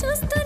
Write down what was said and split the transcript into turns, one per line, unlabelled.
చూస్తున్నా